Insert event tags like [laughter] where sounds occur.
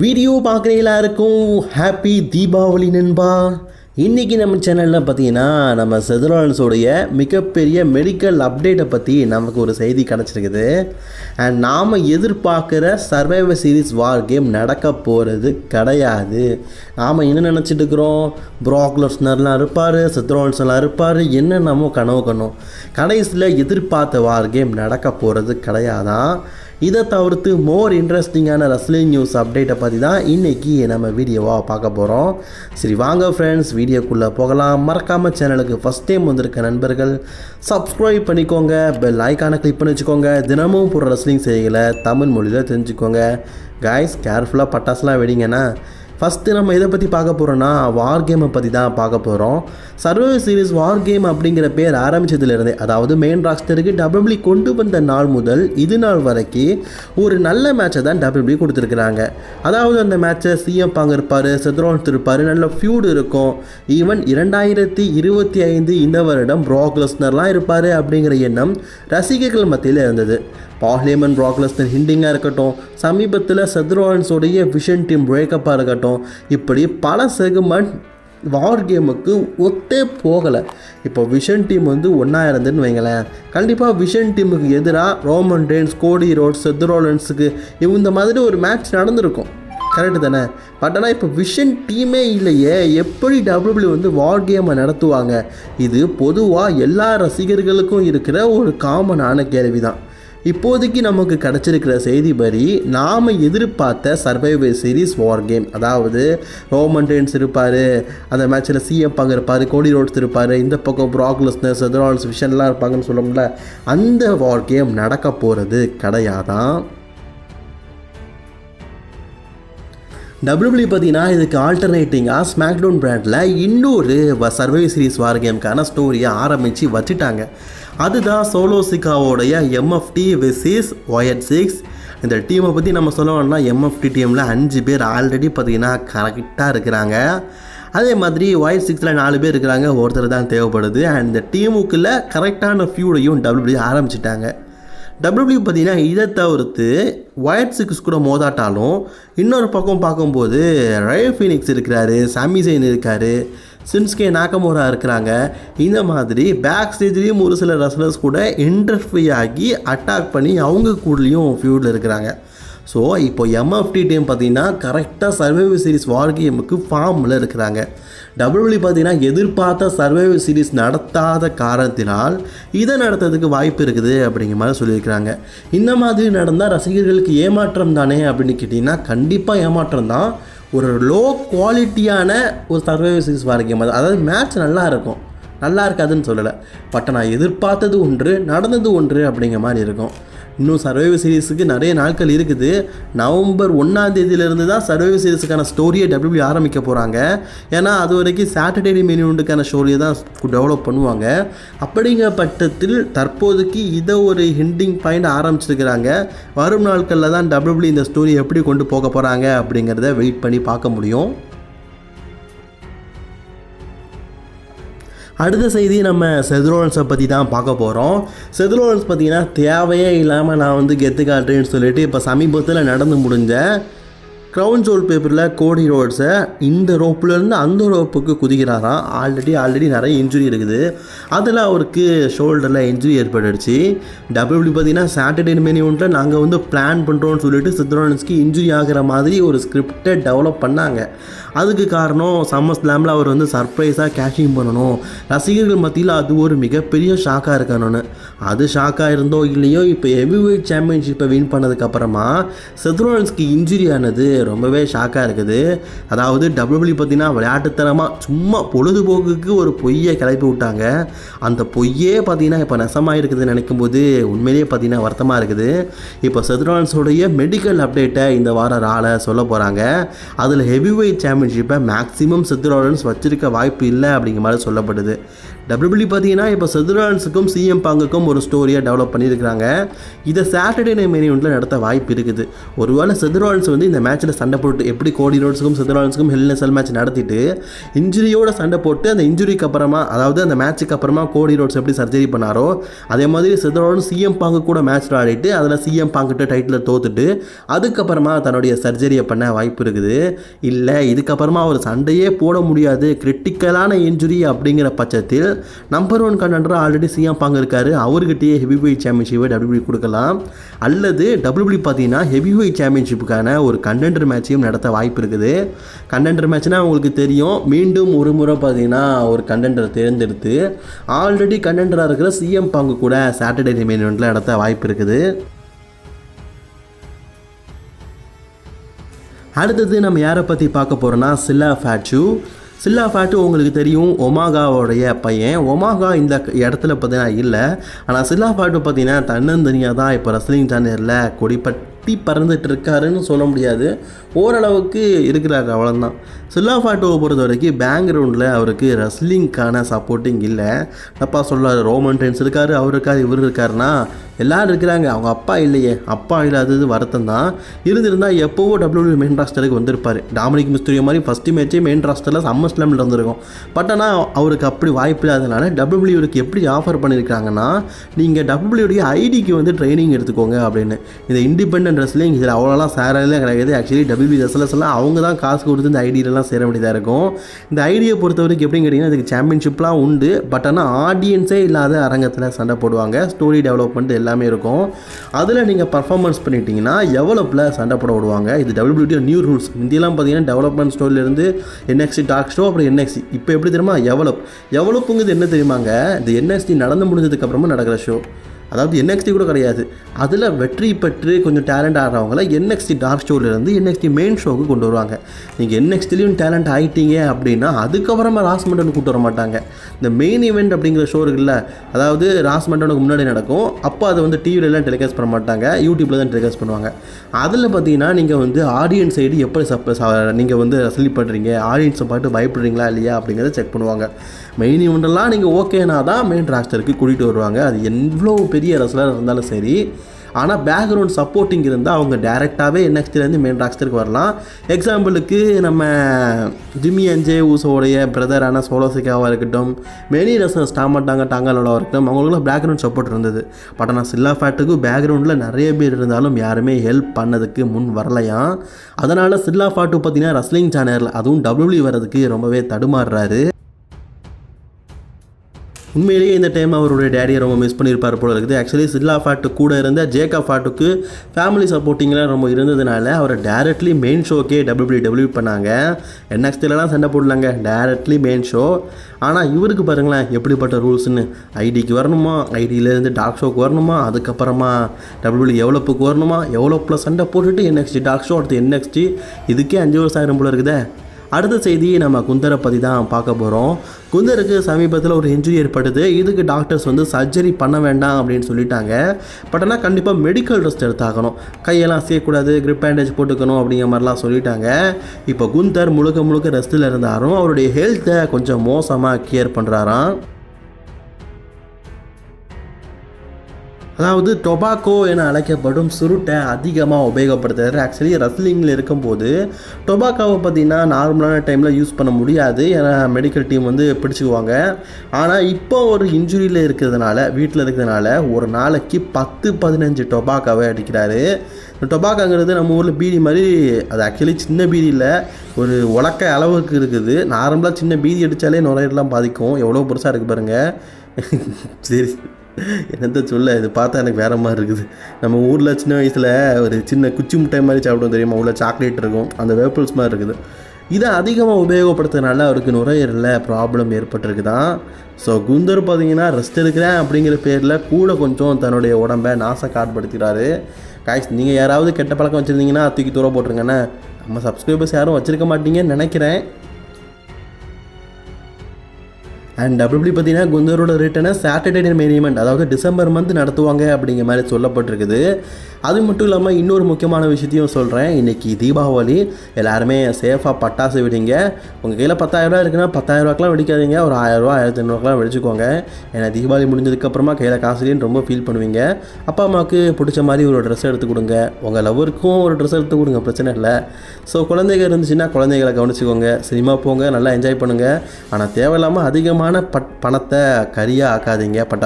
Video பார்க்குற எல்லாருக்கும் happy Deepavali நண்பா. இன்றைக்கி நம்ம சேனலில் பார்த்தீங்கன்னா நம்ம செதுலான்ஸோடைய மிகப்பெரிய மெடிக்கல் அப்டேட்டை பற்றி நமக்கு ஒரு செய்தி கிடச்சிருக்குது. அண்ட் நாம் எதிர்பார்க்குற சர்வைவர் சீரிஸ் வார் கேம் நடக்க போகிறது கிடையாது. நாம் என்ன நினச்சிட்டு இருக்கிறோம்? ப்ராக்லர்ஸ்னர்லாம் இருப்பார் செத்ரோன்ஸ் எல்லாம் இருப்பார் என்னென்னமோ கனவு கணும் கடைசியில் எதிர்பார்த்த வார் கேம் நடக்க போகிறது கிடையாதான். இதை தவிர்த்து மோர் இன்ட்ரெஸ்டிங்கான ரஸ்லிங் நியூஸ் அப்டேட்டை பற்றி தான் இன்றைக்கி நம்ம வீடியோவாக பார்க்க போகிறோம் சரி வாங்க ஃப்ரெண்ட்ஸ் வீடியோக்குள்ளே போகலாம். மறக்காமல் சேனலுக்கு ஃபஸ்ட் டைம் வந்திருக்க நண்பர்கள் சப்ஸ்கிரைப் பண்ணிக்கோங்க. பெல் ஐக்கானை கிளிக் பண்ணி வச்சுக்கோங்க. தினமும் போகிற ரஸ்லிங் செய்களை தமிழ் மொழியில் தெரிஞ்சுக்கோங்க. காய்ஸ் கேர்ஃபுல்லாக பட்டாசுலாம் வெடிங்கன்னா ஃபஸ்ட்டு நம்ம எதை பற்றி பார்க்க போகிறோன்னா வார் கேமை பற்றி தான் பார்க்க போகிறோம் சர்வே சீரிஸ் வார் கேம் அப்படிங்கிற பேர் ஆரம்பித்ததுலேருந்தே அதாவது மெயின் ராஸ்டருக்கு டபிள்யூபி கொண்டு வந்த நாள் முதல் இது நாள் வரைக்கும் ஒரு நல்ல மேட்சை தான் டபிள்யூபி e கொடுத்துருக்குறாங்க. அதாவது அந்த மேட்சை சிஎம் பாங்க இருப்பார் செத்ரோன்ஸ் இருப்பார் நல்ல ஃபியூடு இருக்கும். ஈவன் இரண்டாயிரத்தி இருபத்தி ஐந்து இந்த வருடம் ப்ராக்லஸ்னர்லாம் இருப்பார் அப்படிங்கிற எண்ணம் ரசிகர்கள் மத்தியில் இருந்தது. பாஹ்லேமன் ப்ராக்லஸ்னர் ஹிண்டிங்காக இருக்கட்டும் சமீபத்தில் செத்ரோன்ஸோடைய விஷன் டீம் பிரேக்கப்பாக இருக்கட்டும் இப்படி பல செகுமெண்ட் வார் கேமுக்கு ஒத்தே போகலை. இப்போ விஷன் டீம் வந்து ஒன்றா இருந்துன்னு வைங்களேன். கண்டிப்பாக விஷன் டீமுக்கு எதிராக ரோமன் டேன்ஸ் கோடி ரோட் செத்ரோலன்ஸுக்கு இந்த மாதிரி ஒரு மேட்ச் நடந்திருக்கும். கரெக்டு தானே? பட் ஆனால் இப்போ விஷன் டீமே இல்லையே. எப்படி டபிள்யூபிள்யூ வந்து வார் கேமை நடத்துவாங்க? இது பொதுவாக எல்லா ரசிகர்களுக்கும் இருக்கிற ஒரு காமனான கேள்வி தான் இப்போதைக்கு நமக்கு கிடச்சிருக்கிற செய்திப்படி நாம் எதிர்பார்த்த சர்வைவர் சீரிஸ் வார் கேம் அதாவது ரோமன் இருப்பார் அந்த மேட்ச்சில் சிஎம் பங்கு இருப்பார் கோடி ரோட்ஸ் இருப்பார் இந்த பக்கம் ப்ராக்லஸ்னஸ் எதனால்ஸ் விஷன்லாம் இருப்பாங்கன்னு சொல்லணும்ல அந்த வார் கேம் நடக்க போகிறது கிடையாதான் டபிள்யூபிள்யூ பார்த்தீங்கன்னா இதுக்கு ஆல்டர்னேட்டிங்காக ஸ்மாக்டவுன் பிராண்டில் இன்னொரு சர்வைவ் சீரிஸ் வார் கேமுக்கான ஸ்டோரியை ஆரம்பித்து வச்சுட்டாங்க. அதுதான் சோலோசிகாவோடைய எம்எஃப்டி விசிஸ் ஒயட் சிக்ஸ் இந்த டீமை பற்றி நம்ம சொல்லணும்னா எம்எஃப்டி டீமில் அஞ்சு பேர் ஆல்ரெடி பார்த்தீங்கன்னா கரெக்டாக இருக்கிறாங்க. அதே மாதிரி ஒயட் சிக்ஸில் நாலு பேர் இருக்கிறாங்க ஒருத்தர் தான் தேவைப்படுது. அண்ட் இந்த டீமுக்குள்ளே கரெக்டான ஃபியூடையும் டபிள்யூபிள்யூ ஆரம்பிச்சிட்டாங்க. டபிள்யூபிள்யூ பார்த்தீங்கன்னா இதை தவிர்த்து ஒயட் சிக்ஸ் கூட மோதாட்டாலும் இன்னொரு பக்கம் பார்க்கும்போது ரயல் ஃபீனிக்ஸ் இருக்கிறாரு சாமிசைன் இருக்கார் சின்ஸ்கே நாக்கமோரா இருக்கிறாங்க. இந்த மாதிரி பேக் ஸ்டேஜ்லேயும் ஒரு சில ரசலர்ஸ் கூட இன்டர்ஃபை ஆகி அட்டாக் பண்ணி அவங்க கூடலையும் ஃபியூடில் இருக்கிறாங்க. ஸோ இப்போ எம்எஃப்டி டீம் பார்த்தீங்கன்னா கரெக்டாக சர்வைவ் சீரிஸ் வார் கேமுக்கு ஃபார்மில் இருக்கிறாங்க. டபுள்யூலி பார்த்தீங்கன்னா எதிர்பார்த்த சர்வைவ் சீரிஸ் நடத்தாத காரணத்தினால் இதை நடத்துறதுக்கு வாய்ப்பு இருக்குது அப்படிங்கிற மாதிரி சொல்லியிருக்கிறாங்க. இந்த மாதிரி நடந்தால் ரசிகர்களுக்கு ஏமாற்றம் தானே அப்படின்னு கேட்டிங்கன்னா கண்டிப்பாக ஏமாற்றம் தான். ஒரு லோ குவாலிட்டியான ஒரு சர்வைவல் சீரிஸ் வரைக்கும் அதாவது மேட்ச் நல்லா இருக்கும். நல்லா இருக்காதுன்னு சொல்லலை. பட் நான் எதிர்பார்த்தது ஒன்று நடந்தது ஒன்று அப்படிங்கிற மாதிரி இருக்கும். இன்னும் சர்வைவ் சீரிஸுக்கு நிறைய நாட்கள் இருக்குது. நவம்பர் ஒன்றாம் தேதியிலேருந்து தான் சர்வைவ் சீரீஸுக்கான ஸ்டோரியை டபிள்யூ ஆரம்பிக்க போகிறாங்க ஏன்னா அது வரைக்கும் சாட்டர்டே மெனியூண்டுக்கான ஸ்டோரியை தான் டெவலப் பண்ணுவாங்க. அப்படிங்கிற பட்சத்தில் தற்போதைக்கு இதை ஒரு ஹிண்டிங் பாயிண்ட் ஆரம்பிச்சிருக்கிறாங்க. வரும் நாட்களில் தான் டபிள்யூ இந்த ஸ்டோரி எப்படி கொண்டு போக போகிறாங்க அப்படிங்கிறத வெயிட் பண்ணி பார்க்க முடியும். அடுத்த செய்தி நம்ம செதுரோலன்ஸை பற்றி தான் பார்க்க போகிறோம் செதுரோலன்ஸ் பார்த்தீங்கன்னா தேவையே இல்லாமல் நான் வந்து கெத்து காட்டுறேன்னு சொல்லிட்டு இப்போ சமீபத்தில் நடந்து முடிஞ்ச க்ரௌன் ஜோல் பேப்பரில் கோடி ரோட்ஸை இந்த ரோப்புலேருந்து அந்த ரோப்புக்கு குதிக்கிறாராம். ஆல்ரெடி ஆல்ரெடி நிறைய இன்ஜுரி இருக்குது. அதில் அவருக்கு ஷோல்டரில் இன்ஜுரி ஏற்பட்டுடுச்சு. டபிள்யூபி பார்த்தீங்கன்னா சாட்டர்டே மெனியூன்ட்டில் நாங்கள் வந்து பிளான் பண்ணுறோன்னு சொல்லிட்டு சித்ரோனன்ஸ்க்கு இன்ஜுரி ஆகிற மாதிரி ஒரு ஸ்கிரிப்டை டெவலப் பண்ணாங்க. அதுக்கு காரணம் சம்மர் ஸ்லாமில் அவர் வந்து சர்ப்ரைஸாக கேஷிங் பண்ணணும். ரசிகர்கள் மத்தியில் அது ஒரு மிகப்பெரிய ஷாக்காக இருக்கணும்னு. அது ஷாக்காக இருந்தோ இல்லையோ இப்போ ஹெவி வெயிட் சாம்பியன்ஷிப்பை வின் பண்ணதுக்கப்புறமா செத்ரோனஸ்க்கு இன்ஜுரி ஆனது ரொம்பவே ஷாக்காக இருக்குது. அதாவது டபிள்யூபிள்யூ e பார்த்தீங்கன்னா விளையாட்டுத்தனமாக சும்மா பொழுதுபோக்குக்கு ஒரு பொய்யை கிளப்பி விட்டாங்க. அந்த பொய்யே பார்த்தீங்கன்னா இப்போ நெசமாக இருக்குதுன்னு நினைக்கும் போது உண்மையிலேயே பார்த்தீங்கன்னா வருத்தமாக இருக்குது. இப்போ செத்ரோனஸோடைய மெடிக்கல் அப்டேட்டை இந்த வார ஆள சொல்ல போகிறாங்க அதில் ஹெவி வெயிட் சாம்பியன்ஷிப்பை மேக்ஸிமம் செத்ரோனஸ் வச்சிருக்க வாய்ப்பு இல்லை அப்படிங்கிற மாதிரி சொல்லப்படுது. டபிள்யூபிள்யூ பார்த்தீங்கன்னா இப்போ செதுரான்ஸுக்கும் சிஎம் பாங்குக்கும் ஒரு ஸ்டோரியை டெவலப் பண்ணியிருக்கிறாங்க. இதை சாட்டர்டே நைட் மெயின் நடத்த வாய்ப்பு இருக்குது. ஒருவேளை செதுரான்ஸ் வந்து இந்த மேட்ச்சில் சண்டை போட்டு எப்படி கோடி ரோட்ஸுக்கும் செதுரான்ஸுக்கும் ஹெல்னசல் மேட்ச் நடத்திட்டு இன்ஜுரியோட சண்டை போட்டு அந்த இன்ஜுரிக்கு அப்புறமா அதாவது அந்த மேட்ச்சுக்கு அப்புறமா கோடி ரோட்ஸ் எப்படி சர்ஜரி பண்ணாரோ அதே மாதிரி செதுரான் சிஎம் பாங்கு கூட மேட்ச் ஆடிட்டு அதில் சிஎம் பாங்கிட்ட டைட்டில் தோத்துட்டு அதுக்கப்புறமா தன்னுடைய சர்ஜரியை பண்ண வாய்ப்பு இருக்குது. இல்லை இதுக்கப்புறமா அவர் சண்டையே போட முடியாது. கிரிட்டிக்கலான இன்ஜுரி அப்படிங்கிற பட்சத்தில் நம்பர் ஒன் கண்டென்டராக ஆல்ரெடி சிஎம் பாங்க இருக்காரு. அவர்கிட்டயே ஹெவி வெயிட் சாம்பியன்ஷிப்பை டபிள்யூபி கொடுக்கலாம். அல்லது டபிள்யூபி பார்த்தீங்கன்னா ஹெவி வெயிட் சாம்பியன்ஷிப்புக்கான ஒரு கண்டென்டர் மேட்சையும் நடத்த வாய்ப்பு இருக்குது. கண்டென்டர் மேட்ச்னால் உங்களுக்கு தெரியும். மீண்டும் ஒரு முறை பார்த்தீங்கன்னா ஒரு கண்டென்டர் தேர்ந்தெடுத்து ஆல்ரெடி கண்டென்டராக இருக்கிற சிஎம் பாங்கு கூட சாட்டர்டே ரிமைன் நடத்த வாய்ப்பு இருக்குது. அடுத்தது நம்ம யாரை பற்றி பார்க்க போகிறோன்னா சில்லா ஃபேட்சு சில்லா ஃபேட்டு உங்களுக்கு தெரியும் ஒமாகாவோடைய பையன். ஒமாகா இந்த இடத்துல பார்த்தீங்கன்னா இல்லை. ஆனால் சில்லா ஃபேட்டு பார்த்தீங்கன்னா தன்னந்தனியாக தான் இப்போ ரஸ்லிங் சேனலில் கொடிப்பட்டி பறந்துட்டு இருக்காருன்னு சொல்ல முடியாது. ஓரளவுக்கு இருக்கிறாரு அவ்வளோதான் சில்லா ஃபாட்டோவை பொறுத்த வரைக்கும் பேக்ரவுண்டில் அவருக்கு ரெஸ்லிங்க்கான சப்போர்ட்டிங் இல்லை. அப்பா சொல்லாரு ரோமன் டென்ஸ் இருக்காரு அவர் இருக்காரு இவர் இருக்காருன்னா எல்லாரும் இருக்கிறாங்க. அவங்க அப்பா இல்லையே. அப்பா இல்லாதது வருத்தம் தான் இருந்திருந்தால் எப்போவோ டபிள்யூ மெயின் ராஸ்டருக்கு வந்திருப்பார். டாமினிக் மிஸ்டரியோ மாதிரி ஃபஸ்ட்டு மேட்ச்சே மெயின் ராஸ்டரில் சம்மர் ஸ்லாமில் வந்திருக்கும் பட் ஆனால் அவருக்கு அப்படி வாய்ப்பு இல்லாதனால டபிள்யூடிக்கு எப்படி ஆஃபர் பண்ணியிருக்காங்கன்னா நீங்கள் டபிள்யூடைய ஐடிக்கு வந்து ட்ரைனிங் எடுத்துக்கோங்க அப்படின்னு. இந்த இண்டிபெண்ட் இண்டிபெண்டன்ட் ரெஸ்லிங் இதில் அவ்வளோலாம் சேரலாம் கிடையாது. ஆக்சுவலி டபிள்யூ ரெஸ்லர்ஸ் எல்லாம் அவங்க தான் காசு கொடுத்து இந்த ஐடியிலலாம் சேர வேண்டியதாக இருக்கும். இந்த ஐடியை பொறுத்த வரைக்கும் எப்படின்னு கேட்டிங்கன்னா அதுக்கு சாம்பியன்ஷிப்லாம் உண்டு. பட் ஆனால் ஆடியன்ஸே இல்லாத அரங்கத்தில் சண்டை போடுவாங்க. ஸ்டோரி டெவலப்மெண்ட் எல்லாமே இருக்கும். அதில் நீங்கள் பர்ஃபார்மன்ஸ் பண்ணிட்டீங்கன்னா எவ்வளோப்பில் சண்டை போட விடுவாங்க? இது டபிள்யூபிடி நியூ ரூல்ஸ் இந்தியெல்லாம் பார்த்தீங்கன்னா டெவலப்மெண்ட் ஸ்டோரிலேருந்து என்எக்சி டாக் ஷோ அப்புறம் என்எக்சி இப்போ எப்படி தெரியுமா? எவ்வளோ எவ்வளோப்புங்கிறது என்ன தெரியுமாங்க? இந்த என்எஸ்டி நடந்து முடிஞ்சதுக்கப்புறமா நடக்கிற ஷோ அதாவது என்எக்ஸ்டி கூட கிடையாது. அதில் வெற்றி பெற்று கொஞ்சம் டேலண்ட் ஆடுறவங்கள என்எக்ஸ்டி டார்க் ஷோலேருந்து என்எக்ஸ்டி மெயின் ஷோவுக்கு கொண்டு வருவாங்க. நீங்கள் என்எக்ஸ்டிலையும் டேலண்ட் ஆகிட்டீங்க அப்படின்னா அதுக்கப்புறமா ராஸ்மெண்டன் கூப்பிட்டு வர மாட்டாங்க. இந்த மெயின் ஈவெண்ட் அப்படிங்கிற ஷோ இருக்குல்ல அதாவது ராஸ்மண்டனுக்கு முன்னாடி நடக்கும். அப்போ அதை வந்து டிவிலலாம் டெலிகாஸ்ட் பண்ண மாட்டாங்க யூடியூப்பில் தான் டெலிகாஸ்ட் பண்ணுவாங்க. அதில் பார்த்தீங்கன்னா நீங்கள் வந்து ஆடியன்ஸ் சைடு எப்படி சப் நீங்கள் வந்து ரசலி பண்ணுறீங்க ஆடியன்ஸை பார்த்து பயப்படுறீங்களா இல்லையா அப்படிங்கிறத செக் பண்ணுவாங்க. மெயின் இவெண்ட்டெல்லாம் நீங்கள் ஓகேனா தான் மெயின் ராஸ்டருக்கு கூட்டிகிட்டு வருவாங்க. அது எவ்வளோ பெரிய ரசலாக இருந்தாலும் சரி. ஆனால் பேக்ரவுண்ட் சப்போர்ட்டிங் இருந்தால் அவங்க டேரெக்டாகவே என்எக்ஸ்டிலேருந்து மெயின் ராக்ஸ்டருக்கு வரலாம். எக்ஸாம்பிளுக்கு நம்ம ஜிம்மி அஞ்சே ஊசோடைய பிரதரான சோலோசிக்காவாக இருக்கட்டும் மெனி ரசன்ஸ் டாமட்டாங்க டாங்காலோடாக இருக்கட்டும் அவங்களுக்குலாம் பேக்ரவுண்ட் சப்போர்ட் இருந்தது. பட் ஆனால் சில்லா ஃபேட்டுக்கு பேக்ரவுண்டில் நிறைய பேர் இருந்தாலும் யாருமே ஹெல்ப் பண்ணதுக்கு முன் வரலையாம் அதனால் சில்லா ஃபாட்டு பார்த்தீங்கன்னா ரஸ்லிங் சேனல் அதுவும் டபிள்யூ வர்றதுக்கு ரொம்பவே தடுமாறுறாரு. உண்மையிலேயே இந்த டைம் அவருடைய டேடியை ரொம்ப மிஸ் பண்ணியிருப்பார் போல இருக்குது. ஆக்சுவலி சில்லா ஃபாட்டு கூட இருந்த ஜேக்கா ஃபாட்டுக்கு ஃபேமிலி சப்போர்ட்டிங்லாம் ரொம்ப இருந்ததுனால அவரை டேரக்ட்லி மெயின் ஷோக்கே டபிள்யூ டபிள்யூ பண்ணாங்க. என்எக்ஸ்டிலலாம் சண்டை போடலாங்க. டேரெக்ட்லி மெயின் ஷோ ஆனால் இவருக்கு பாருங்களேன் எப்படிப்பட்ட ரூல்ஸ்னு ஐடிக்கு வரணுமா? ஐடியிலேருந்து டாக் ஷோக்கு வரணுமா? அதுக்கப்புறமா டபிள்யூ எவ்வளோப்புக்கு வரணுமா? எவ்வளோப்பில் சண்டை போட்டுட்டு என்எக்ஸ்டி டாக் ஷோ அடுத்து என்எக்ஸ்டி இதுக்கே அஞ்சு வருஷம் ஆயிரம் போல இருக்குதே. அடுத்த செய்தி நம்ம குந்தரை பற்றி தான் பார்க்க போகிறோம் குந்தருக்கு சமீபத்தில் ஒரு இன்ஜுரி ஏற்பட்டது இதுக்கு டாக்டர்ஸ் வந்து சர்ஜரி பண்ண வேண்டாம் அப்படின்னு சொல்லிட்டாங்க. பட் ஆனால் கண்டிப்பாக மெடிக்கல் ரெஸ்ட் எடுத்தாகணும். கையெல்லாம் செய்யக்கூடாது கிரிப் பேண்டேஜ் போட்டுக்கணும் அப்படிங்கிற மாதிரிலாம் சொல்லிட்டாங்க. இப்போ குந்தர் முழுக்க முழுக்க ரெஸ்ட்டில் இருந்தாலும் அவருடைய ஹெல்த்தை கொஞ்சம் மோசமாக கேர் பண்ணுறாராம் அதாவது டொபாக்கோ என அழைக்கப்படும் சுருட்டை அதிகமாக உபயோகப்படுத்துறாரு ஆக்சுவலி ரஸ்லிங்கில் இருக்கும்போது டொபாக்கோவை பார்த்தீங்கன்னா நார்மலான டைமில் யூஸ் பண்ண முடியாது. ஏன்னா மெடிக்கல் டீம் வந்து பிடிச்சிக்குவாங்க. ஆனால் இப்போ ஒரு இன்ஜுரியில் இருக்கிறதுனால வீட்டில் இருக்கிறதுனால ஒரு நாளைக்கு பத்து பதினஞ்சு டொபாக்கோவை அடிக்கிறாரு. இந்த டொபாக்கோங்கிறது நம்ம ஊரில் பீடி மாதிரி அது ஆக்சுவலி சின்ன பீடி இல்லை. ஒரு உலக்க அளவுக்கு இருக்குது. நார்மலாக சின்ன பீதி அடித்தாலே நுரையீரலாம் பாதிக்கும். எவ்வளோ பெருசாக இருக்குது பாருங்கள் [laughs] சரி. என்னத்த சொல்ல இது பார்த்தா எனக்கு வேறு மாதிரி இருக்குது. நம்ம ஊரில் சின்ன வயசில் ஒரு சின்ன குச்சி மிட்டாய் மாதிரி சாப்பிடுவோம் தெரியுமா? உள்ள சாக்லேட் இருக்கும். அந்த வேப்பிள்ஸ் மாதிரி இருக்குது. இதை அதிகமாக உபயோகப்படுத்துறதுனால அவருக்கு நுரையீரலில் ப்ராப்ளம் ஏற்பட்டிருக்குதான். ஸோ குந்தர் பார்த்தீங்கன்னா ரெஸ்ட் எடுக்கிறேன் அப்படிங்கிற பேரில் கூட கொஞ்சம் தன்னுடைய உடம்பை நாச காட்படுத்துகிறாரு காய்ஸ் நீங்கள் யாராவது கெட்ட பழக்கம் வச்சுருந்தீங்கன்னா தூக்கி தூர போட்டுருங்கண்ணே. நம்ம சப்ஸ்கிரைபர்ஸ் யாரும் வச்சுருக்க மாட்டீங்கன்னு நினைக்கிறேன். அண்ட் டபிள்யூபி பார்த்தீங்கன்னா குந்தரோட ரிட்டனை சாட்டர்டே மெயின் ஈவெண்ட் அதாவது டிசம்பர் மந்த் நடத்துவாங்க அப்படிங்கிற மாதிரி சொல்லப்பட்டிருக்குது. அது மட்டும் இல்லாமல் இன்னொரு முக்கியமான விஷயத்தையும் சொல்கிறேன் இன்றைக்கி தீபாவளி எல்லாருமே சேஃபாக பட்டாசு வெடிங்க. உங்கள் கையில் பத்தாயிரரூவா இருக்குன்னா பத்தாயிரரூவாக்கெலாம் வெடிக்காதீங்க. ஒரு ஆயிரரூவா ஆயிரத்தி ஐநூறுவாக்கெலாம் வெடிச்சுக்கோங்க. ஏன்னா தீபாவளி முடிஞ்சதுக்கப்புறமா கையில் காசுலேன்னு ரொம்ப ஃபீல் பண்ணுவீங்க. அப்பா அம்மாவுக்கு பிடிச்ச மாதிரி ஒரு ட்ரெஸ் எடுத்து கொடுங்க. உங்கள் லவ்வருக்கும் ஒரு ட்ரெஸ் எடுத்து கொடுங்க பிரச்சனை இல்லை. ஸோ குழந்தைங்க இருந்துச்சுன்னா குழந்தைகளை கவனிச்சுக்கோங்க. சினிமா போங்க நல்லா என்ஜாய் பண்ணுங்கள் ஆனால் தேவையில்லாமல் அதிகமான பட் பணத்தை கரியாக ஆக்காதீங்க. பட்டாசு